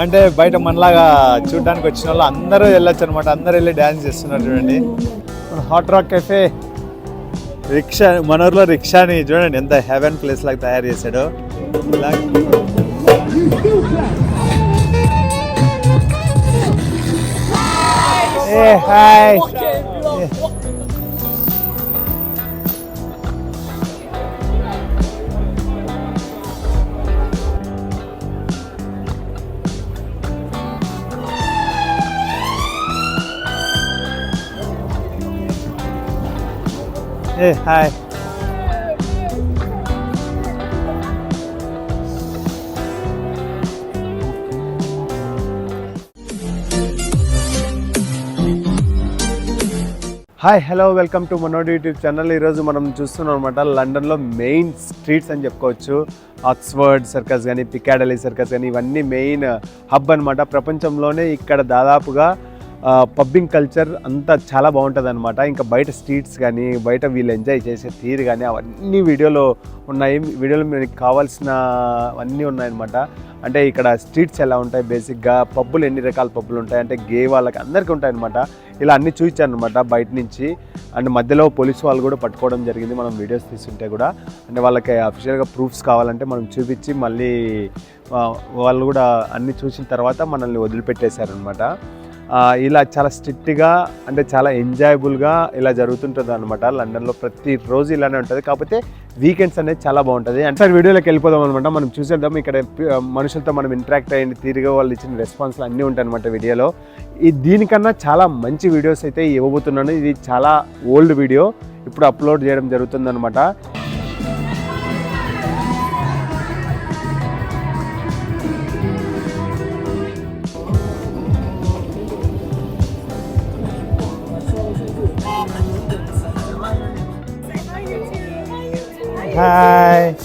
అంటే బయట మనలాగా చూడడానికి వచ్చిన వాళ్ళు అందరూ వెళ్ళొచ్చు అనమాట అందరూ వెళ్ళి డ్యాన్స్ చేస్తున్నారు చూడండి. హాట్ రాక్ కెఫే రిక్షా మనూరులో రిక్షాని చూడండి ఎంత హెవెన్ ప్లేస్ లాగా తయారు చేశాడు. ఇలా. Hey hi hey hi. Hi hello welcome to మనోడి YouTube channel. ఈరోజు మనం చూస్తున్నాం అనమాట లండన్లో మెయిన్ స్ట్రీట్స్ అని చెప్పుకోవచ్చు. ఆక్స్ఫర్డ్ సర్కస్ కానీ పికాడలీ సర్కస్ కానీ ఇవన్నీ మెయిన్ హబ్ అనమాట ప్రపంచంలోనే ఇక్కడ దాదాపుగా పబ్బింగ్ కల్చర్ అంతా చాలా బాగుంటుంది అనమాట ఇంకా బయట స్ట్రీట్స్ కానీ బయట వీళ్ళు ఎంజాయ్ చేసే తీరు కానీ అవన్నీ వీడియోలో ఉన్నాయి. వీడియోలో మీకు కావాల్సిన అన్నీ ఉన్నాయన్నమాట. అంటే ఇక్కడ స్ట్రీట్స్ ఎలా ఉంటాయి బేసిక్గా పబ్బులు ఎన్ని రకాల పబ్బులు ఉంటాయి? అంటే గే వాళ్ళకి అందరికీ ఉంటాయన్నమాట. ఇలా అన్ని చూపించాను అనమాట బయట నుంచి. అండ్ మధ్యలో పోలీస్ వాళ్ళు కూడా పట్టుకోవడం జరిగింది. మనం వీడియోస్ తీసుంటే కూడా. అంటే వాళ్ళకి అఫిషియల్గా ప్రూఫ్స్ కావాలంటే మనం చూపించి మళ్ళీ వాళ్ళు కూడా అన్నీ చూసిన తర్వాత మనల్ని వదిలిపెట్టేశారనమాట ఇలా చాలా స్ట్రిక్ట్గా అంటే చాలా ఎంజాయబుల్గా ఇలా జరుగుతుంటుంది అనమాట లండన్లో ప్రతిరోజు ఇలానే ఉంటుంది. కాకపోతే వీకెండ్స్ అనేది చాలా బాగుంటుంది. అంటే సార్ వీడియోలోకి వెళ్ళిపోదాం అనమాట మనం చూసేద్దాం. ఇక్కడ మనుషులతో మనం ఇంటరాక్ట్ అయ్యింది తిరిగి వాళ్ళు ఇచ్చిన రెస్పాన్స్లు అన్నీ ఉంటాయి అనమాట వీడియోలో. ఈ దీనికన్నా చాలా మంచి వీడియోస్ అయితే ఇవ్వబోతున్నాను. ఇది చాలా ఓల్డ్ వీడియో. ఇప్పుడు అప్లోడ్ చేయడం జరుగుతుంది Hi.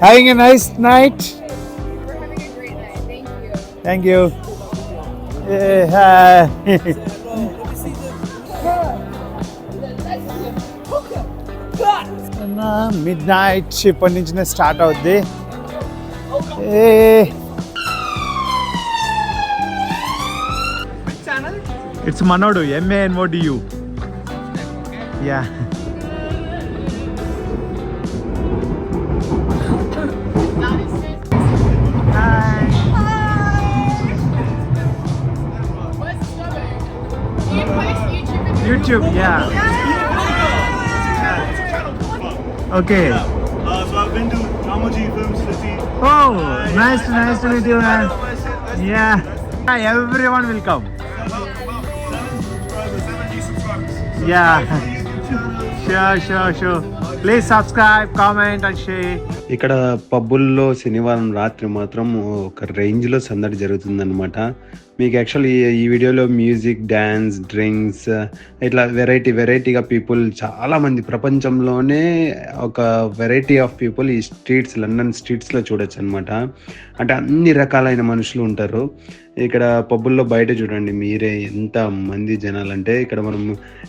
Having a nice night. We're having a great night. Thank you. Thank you. Hey, hi. Midnight ఇప్పటి నుంచి స్టార్ట్ అవుద్ది ఏ ఇట్స్ మనోడు MA N oh you YouTube yeah. Okay. Oh, okay Uh, so I've been to Ramoji Film City. Oh nice nice to nice to meet yeah everyone welcome Subscribers, 70 subscribers. Yeah YouTube channel. Sure sure sure comment ఇక్కడ పబ్బుల్లో శనివారం రాత్రి మాత్రం ఒక రేంజ్లో సందడి జరుగుతుందన్నమాట మీకు యాక్చువల్లీ ఈ వీడియోలో మ్యూజిక్ డ్యాన్స్ డ్రింక్స్ ఇట్లా వెరైటీ వెరైటీగా పీపుల్ చాలామంది ప్రపంచంలోనే ఒక వెరైటీ ఆఫ్ పీపుల్ ఈ స్ట్రీట్స్ లండన్ స్ట్రీట్స్లో చూడొచ్చు అనమాట అంటే అన్ని రకాలైన మనుషులు ఉంటారు. ఇక్కడ పబ్బుల్లో బయట చూడండి మీరే ఎంత మంది జనాలు అంటే ఇక్కడ మనం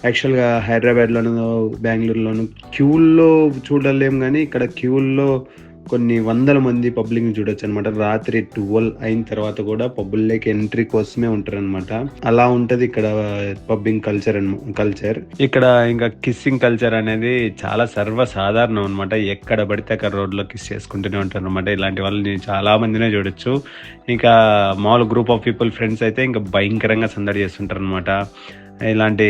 యాక్చువల్గా హైదరాబాద్లోను బెంగళూరులోను క్యూల్లో చూడలేం కానీ ఇక్కడ క్యూల్లో కొన్ని వందల మంది పబ్లిక్ని చూడొచ్చు అనమాట రాత్రి ట్వెల్వ్ అయిన తర్వాత కూడా పబ్బుల్లోకి ఎంట్రీ కోసమే ఉంటారు అనమాట అలా ఉంటది ఇక్కడ పబ్బింగ్ కల్చర్ కల్చర్ ఇక్కడ ఇంకా కిస్సింగ్ కల్చర్ అనేది చాలా సర్వసాధారణం అనమాట ఎక్కడ పడితే అక్కడ రోడ్లో కిస్ చేసుకుంటూనే ఉంటారు అనమాట ఇలాంటి వాళ్ళని చాలా మందినే చూడొచ్చు. ఇంకా మామూలు గ్రూప్ ఆఫ్ పీపుల్ ఫ్రెండ్స్ అయితే ఇంకా భయంకరంగా సందడి చేస్తుంటారు అనమాట ఇలాంటి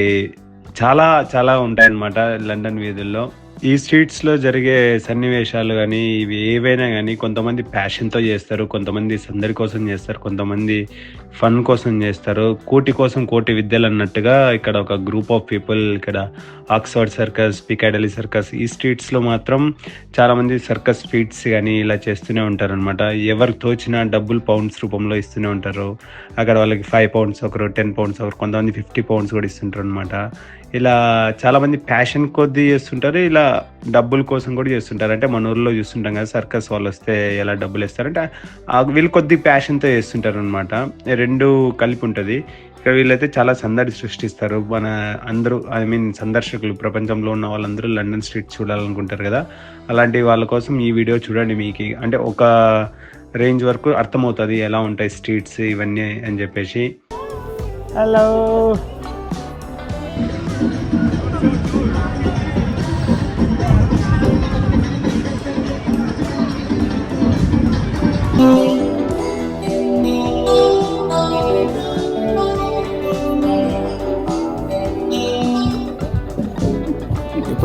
చాలా చాలా ఉంటాయన్నమాట లండన్ వీధుల్లో. ఈ స్ట్రీట్స్లో జరిగే సన్నివేశాలు కానీ ఇవి ఏవైనా కానీ కొంతమంది ప్యాషన్తో చేస్తారు కొంతమంది సందడి కోసం చేస్తారు కొంతమంది ఫన్ కోసం చేస్తారు. కోటి కోసం కోటి విద్యలు అన్నట్టుగా ఇక్కడ ఒక గ్రూప్ ఆఫ్ పీపుల్ ఇక్కడ ఆక్స్ఫర్డ్ సర్కస్ పికాడలీ సర్కస్ ఈ స్ట్రీట్స్లో మాత్రం చాలామంది సర్కస్ ఫీట్స్ కానీ ఇలా చేస్తూనే ఉంటారు అనమాట ఎవరికి తోచిన డబ్బులు పౌండ్స్ రూపంలో ఇస్తూనే ఉంటారు. అక్కడ వాళ్ళకి ఫైవ్ పౌండ్స్ ఒకరు టెన్ పౌండ్స్ ఒకరు కొంతమంది ఫిఫ్టీ పౌండ్స్ కూడా ఇస్తుంటారు అనమాట ఇలా చాలా మంది ప్యాషన్ కొద్దీ చేస్తుంటారు ఇలా డబ్బుల కోసం కూడా చేస్తుంటారు. అంటే మన ఊర్లో చూస్తుంటాం కదా సర్కస్ వాళ్ళు వస్తే ఎలా డబ్బులు ఇస్తారంటే ఆ వీళ్ళు కొద్ది ప్యాషన్తో చేస్తుంటారు అనమాట రెండు కలిపి ఉంటుంది. ఇక్కడ వీళ్ళైతే చాలా సందడి సృష్టిస్తారు. మన అందరూ ఐ మీన్ సందర్శకులు ప్రపంచంలో ఉన్న వాళ్ళందరూ లండన్ స్ట్రీట్ చూడాలనుకుంటారు కదా. అలాంటి వాళ్ళ కోసం ఈ వీడియో చూడండి మీకు. అంటే ఒక రేంజ్ వరకు అర్థమవుతుంది ఎలా ఉంటాయి స్ట్రీట్స్ ఇవన్నీ అని చెప్పేసి. హలో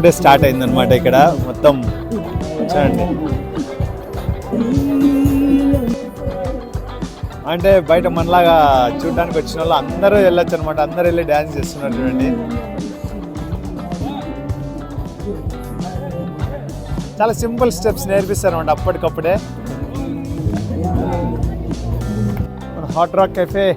ఇప్పుడే స్టార్ట్ అయిందనమాట ఇక్కడ. మొత్తం చూడండి. అంటే బయట మనలాగా చూడడానికి వచ్చిన వాళ్ళు అందరూ వెళ్ళొచ్చు అనమాట అందరూ వెళ్ళి డ్యాన్స్ చేస్తున్నారు చూడండి. చాలా సింపుల్ స్టెప్స్ నేర్పిస్తారు అనమాట అప్పటికప్పుడే hard rock cafe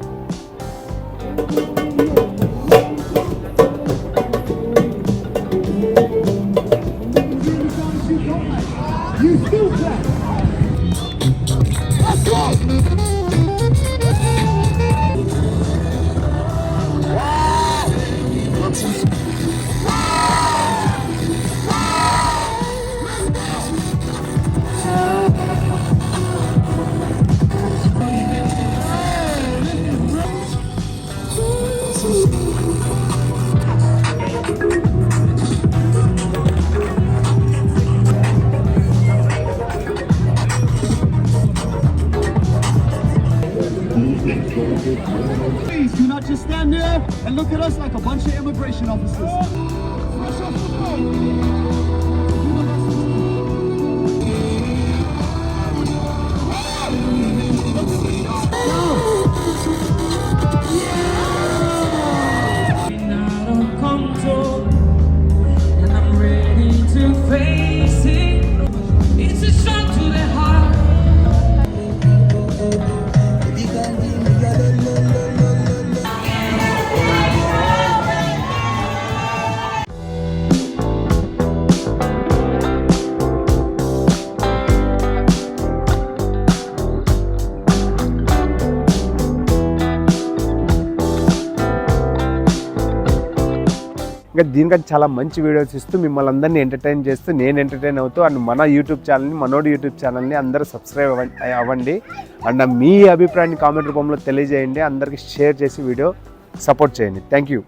Please do not just stand there and look at us like a bunch of immigration officers. ఇంకా దీనికంటే చాలా మంచి వీడియోస్ ఇస్తూ మిమ్మల్ని అందరినీ ఎంటర్టైన్ చేస్తూ నేను ఎంటర్టైన్ అవుతూ అండ్ మన యూట్యూబ్ ఛానల్ని మనోడి యూట్యూబ్ ఛానల్ని అందరూ సబ్స్క్రైబ్ అవ్వండి అవ్వండి. అండ్ మీ అభిప్రాయాన్ని కామెంట్ రూపంలో తెలియజేయండి. అందరికీ షేర్ చేసి వీడియో సపోర్ట్ చేయండి. Thank you